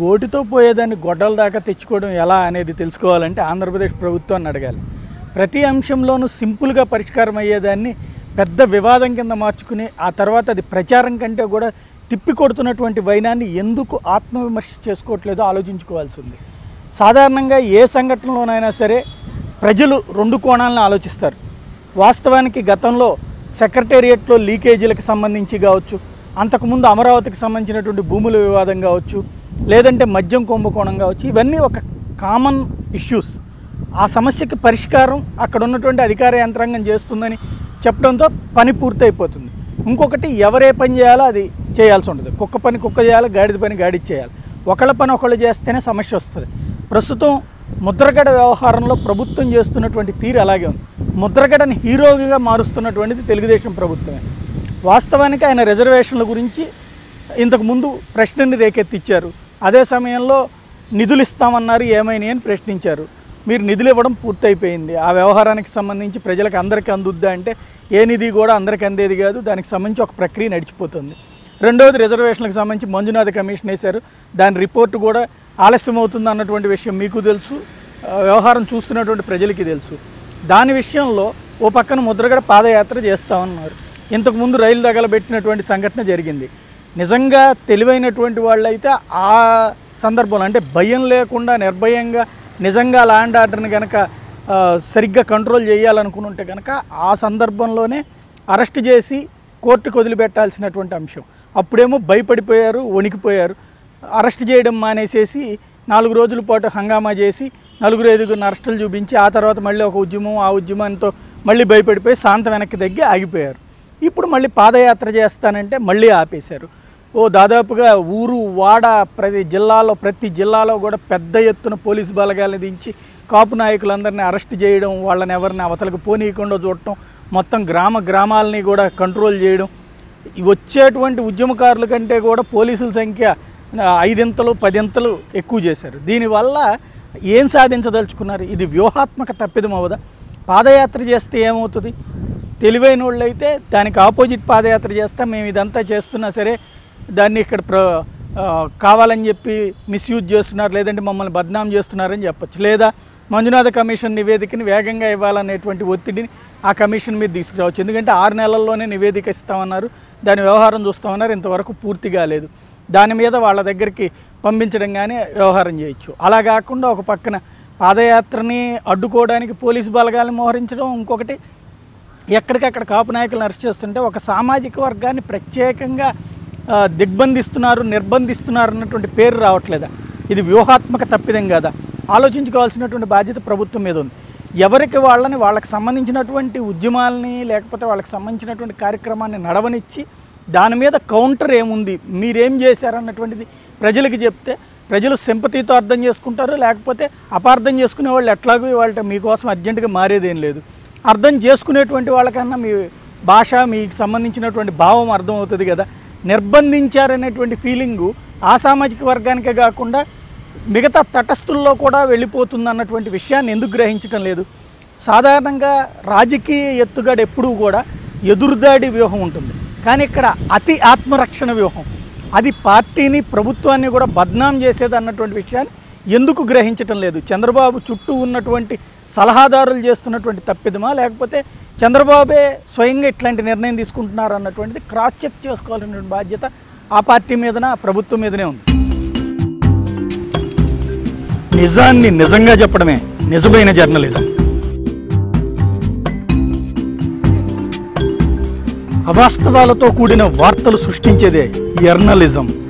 గోటితో పోయేదాన్ని గొడ్డల దాకా తెచ్చుకోవడం ఎలా అనేది తెలుసుకోవాలంటే ఆంధ్రప్రదేశ్ ప్రభుత్వాన్ని అడగాలి. ప్రతి అంశంలోనూ సింపుల్గా పరిష్కారం అయ్యేదాన్ని పెద్ద వివాదం కింద మార్చుకుని ఆ తర్వాత అది ప్రచారం కంటే కూడా తిప్పి కొడుతున్నటువంటి వైనాన్ని ఎందుకు ఆత్మవిమర్శ చేసుకోవట్లేదో ఆలోచించుకోవాల్సి ఉంది. సాధారణంగా ఏ సంఘటనలోనైనా సరే ప్రజలు రెండు కోణాలను ఆలోచిస్తారు. వాస్తవానికి గతంలో సెక్రటేరియట్లో లీకేజీలకు సంబంధించి కావచ్చు అంతకుముందు అమరావతికి సంబంధించినటువంటి భూముల వివాదం కావచ్చు లేదంటే మద్యం కుంభకోణం కావచ్చు ఇవన్నీ ఒక కామన్ ఇష్యూస్ ఆ సమస్యకి పరిష్కారం అక్కడ ఉన్నటువంటి అధికార యంత్రాంగం చేస్తుందని చెప్పడంతో పని పూర్తయిపోతుంది. ఇంకొకటి ఎవరే పని చేయాలో అది చేయాల్సి ఉంటుంది. కుక్క పని కుక్క చేయాలి గాడిద పని గాడిద చేయాలి. ఒకళ్ళ పని ఒకళ్ళు చేస్తేనే సమస్య వస్తుంది. ప్రస్తుతం ముద్రగడ వ్యవహారంలో ప్రభుత్వం చేస్తున్నటువంటి తీరు అలాగే ఉంది. ముద్రగడని హీరోగా మారుస్తున్నటువంటిది తెలుగుదేశం ప్రభుత్వమే. వాస్తవానికి ఆయన రిజర్వేషన్ల గురించి ఇంతకు ముందు ప్రశ్నని రేకెత్తిచ్చారు. అదే సమయంలో నిధులు ఇస్తామన్నారు ఏమైనాయి అని ప్రశ్నించారు. మీరు నిధులు ఇవ్వడం పూర్తయిపోయింది. ఆ వ్యవహారానికి సంబంధించి ప్రజలకు అందరికీ అందుద్దా అంటే ఏ నిధి కూడా అందరికీ అందేది కాదు. దానికి సంబంధించి ఒక ప్రక్రియ నడిచిపోతుంది. రెండవది రిజర్వేషన్లకు సంబంధించి మంజునాథ్ కమిషన్ వేశారు. దాని రిపోర్ట్ కూడా ఆలస్యం అవుతుంది అన్నటువంటి విషయం మీకు తెలుసు. వ్యవహారం చూస్తున్నటువంటి ప్రజలకి తెలుసు. దాని విషయంలో ఓ పక్కన ముద్రగడ పాదయాత్ర చేస్తామన్నారు. ఇంతకుముందు రైలు తగలబెట్టినటువంటి సంఘటన జరిగింది. నిజంగా తెలివైనటువంటి వాళ్ళైతే ఆ సందర్భంలో అంటే భయం లేకుండా నిర్భయంగా నిజంగా ల్యాండ్ ఆర్డర్ని కనుక సరిగ్గా కంట్రోల్ చేయాలనుకుని ఉంటే కనుక ఆ సందర్భంలోనే అరెస్ట్ చేసి కోర్టుకు వదిలిపెట్టాల్సినటువంటి అంశం. అప్పుడేమో భయపడిపోయారు వణికిపోయారు. అరెస్ట్ చేయడం మానేసేసి నాలుగు రోజుల పాటు హంగామా చేసి నలుగురు ఐదుగురిని అరెస్టులు చూపించి ఆ తర్వాత మళ్ళీ ఒక ఉద్యమం ఆ ఉద్యమంతో మళ్ళీ భయపడిపోయి శాంతం వెనక్కి తగ్గి ఆగిపోయారు. ఇప్పుడు మళ్ళీ పాదయాత్ర చేస్తానంటే మళ్ళీ ఆపేశారు. ఓ దాదాపుగా ఊరు వాడ ప్రతి జిల్లాలో ప్రతి జిల్లాలో కూడా పెద్ద ఎత్తున పోలీసు బలగాలను దించి కాపు నాయకులందరినీ అరెస్ట్ చేయడం వాళ్ళని ఎవరిని అవతలకు పోనీయకుండా చూడటం మొత్తం గ్రామ గ్రామాలని కూడా కంట్రోల్ చేయడం వచ్చేటువంటి ఉద్యమకారుల కంటే కూడా పోలీసుల సంఖ్య ఐదింతలు పదింతలు ఎక్కువ చేశారు. దీనివల్ల ఏం సాధించదలుచుకున్నారు? ఇది వ్యూహాత్మక తప్పిదం అవదా పాదయాత్ర చేస్తే ఏమవుతుంది? తెలివైన వాళ్ళు అయితే దానికి ఆపోజిట్ పాదయాత్ర చేస్తాం మేము ఇదంతా చేస్తున్నా సరే దాన్ని ఇక్కడ ప్ర కావాలని చెప్పి మిస్యూజ్ చేస్తున్నారు లేదంటే మమ్మల్ని బద్నాం చేస్తున్నారని చెప్పొచ్చు. లేదా మంజునాథ కమిషన్ నివేదికని వేగంగా ఇవ్వాలనేటువంటి ఒత్తిడిని ఆ కమిషన్ మీద తీసుకురావచ్చు. ఎందుకంటే ఆరు నెలల్లోనే నివేదిక ఇస్తామన్నారు దాని వ్యవహారం చూస్తామన్నారు ఇంతవరకు పూర్తి కాలేదు దాని మీద వాళ్ళ దగ్గరికి పంపించడం కానీ వ్యవహారం చేయొచ్చు. అలా కాకుండా ఒక పక్కన పాదయాత్రని అడ్డుకోవడానికి పోలీసు బలగాలను మోహరించడం ఇంకొకటి ఎక్కడికక్కడ కాపు నాయకులను అరెస్ట్ చేస్తుంటే ఒక సామాజిక వర్గాన్ని ప్రత్యేకంగా దిగ్బంధిస్తున్నారు నిర్బంధిస్తున్నారు అన్నటువంటి పేరు రావట్లేదా? ఇది వ్యూహాత్మక తప్పిదం కదా? ఆలోచించుకోవాల్సినటువంటి బాధ్యత ప్రభుత్వం మీద ఉంది. ఎవరికి వాళ్ళని వాళ్ళకి సంబంధించినటువంటి ఉద్యమాలని లేకపోతే వాళ్ళకి సంబంధించినటువంటి కార్యక్రమాన్ని నడవనిచ్చి దాని మీద కౌంటర్ ఏముంది? మీరేం చేశారన్నటువంటిది ప్రజలకి చెప్తే ప్రజలు సింపతితో అర్థం చేసుకుంటారు లేకపోతే అపార్థం చేసుకునే వాళ్ళు ఎట్లాగో వాళ్ళ మీకోసం అర్జెంటుగా మారేదేం లేదు. అర్థం చేసుకునేటువంటి వాళ్ళకన్నా మీ భాష మీకు సంబంధించినటువంటి భావం అర్థమవుతుంది కదా. నిర్బంధించారనేటువంటి ఫీలింగు ఆ సామాజిక వర్గానికే కాకుండా మిగతా తటస్థుల్లో కూడా వెళ్ళిపోతుంది అన్నటువంటి విషయాన్ని ఎందుకు గ్రహించటం లేదు. సాధారణంగా రాజకీయ ఎత్తుగాడు ఎప్పుడూ కూడా ఎదురుదాడి వ్యూహం ఉంటుంది. కానీ ఇక్కడ అతి ఆత్మరక్షణ వ్యూహం అది పార్టీని ప్రభుత్వాన్ని కూడా బద్నాం చేసేది అన్నటువంటి విషయాన్ని ఎందుకు గ్రహించటం లేదు? చంద్రబాబు చుట్టూ ఉన్నటువంటి సలహాదారులు చేస్తున్నటువంటి తప్పిదమా? లేకపోతే చంద్రబాబే స్వయంగా ఇట్లాంటి నిర్ణయం తీసుకుంటున్నారు అన్నటువంటిది క్రాస్ చెక్ చేసుకోవాలనేటువంటి బాధ్యత ఆ పార్టీ మీదన ఆ ప్రభుత్వం మీదనే ఉంది? నిజాన్ని నిజంగా చెప్పడమే. నిజమైన జర్నలిజం. అవాస్తవాలతో కూడిన వార్తలు సృష్టించేదే జర్నలిజం.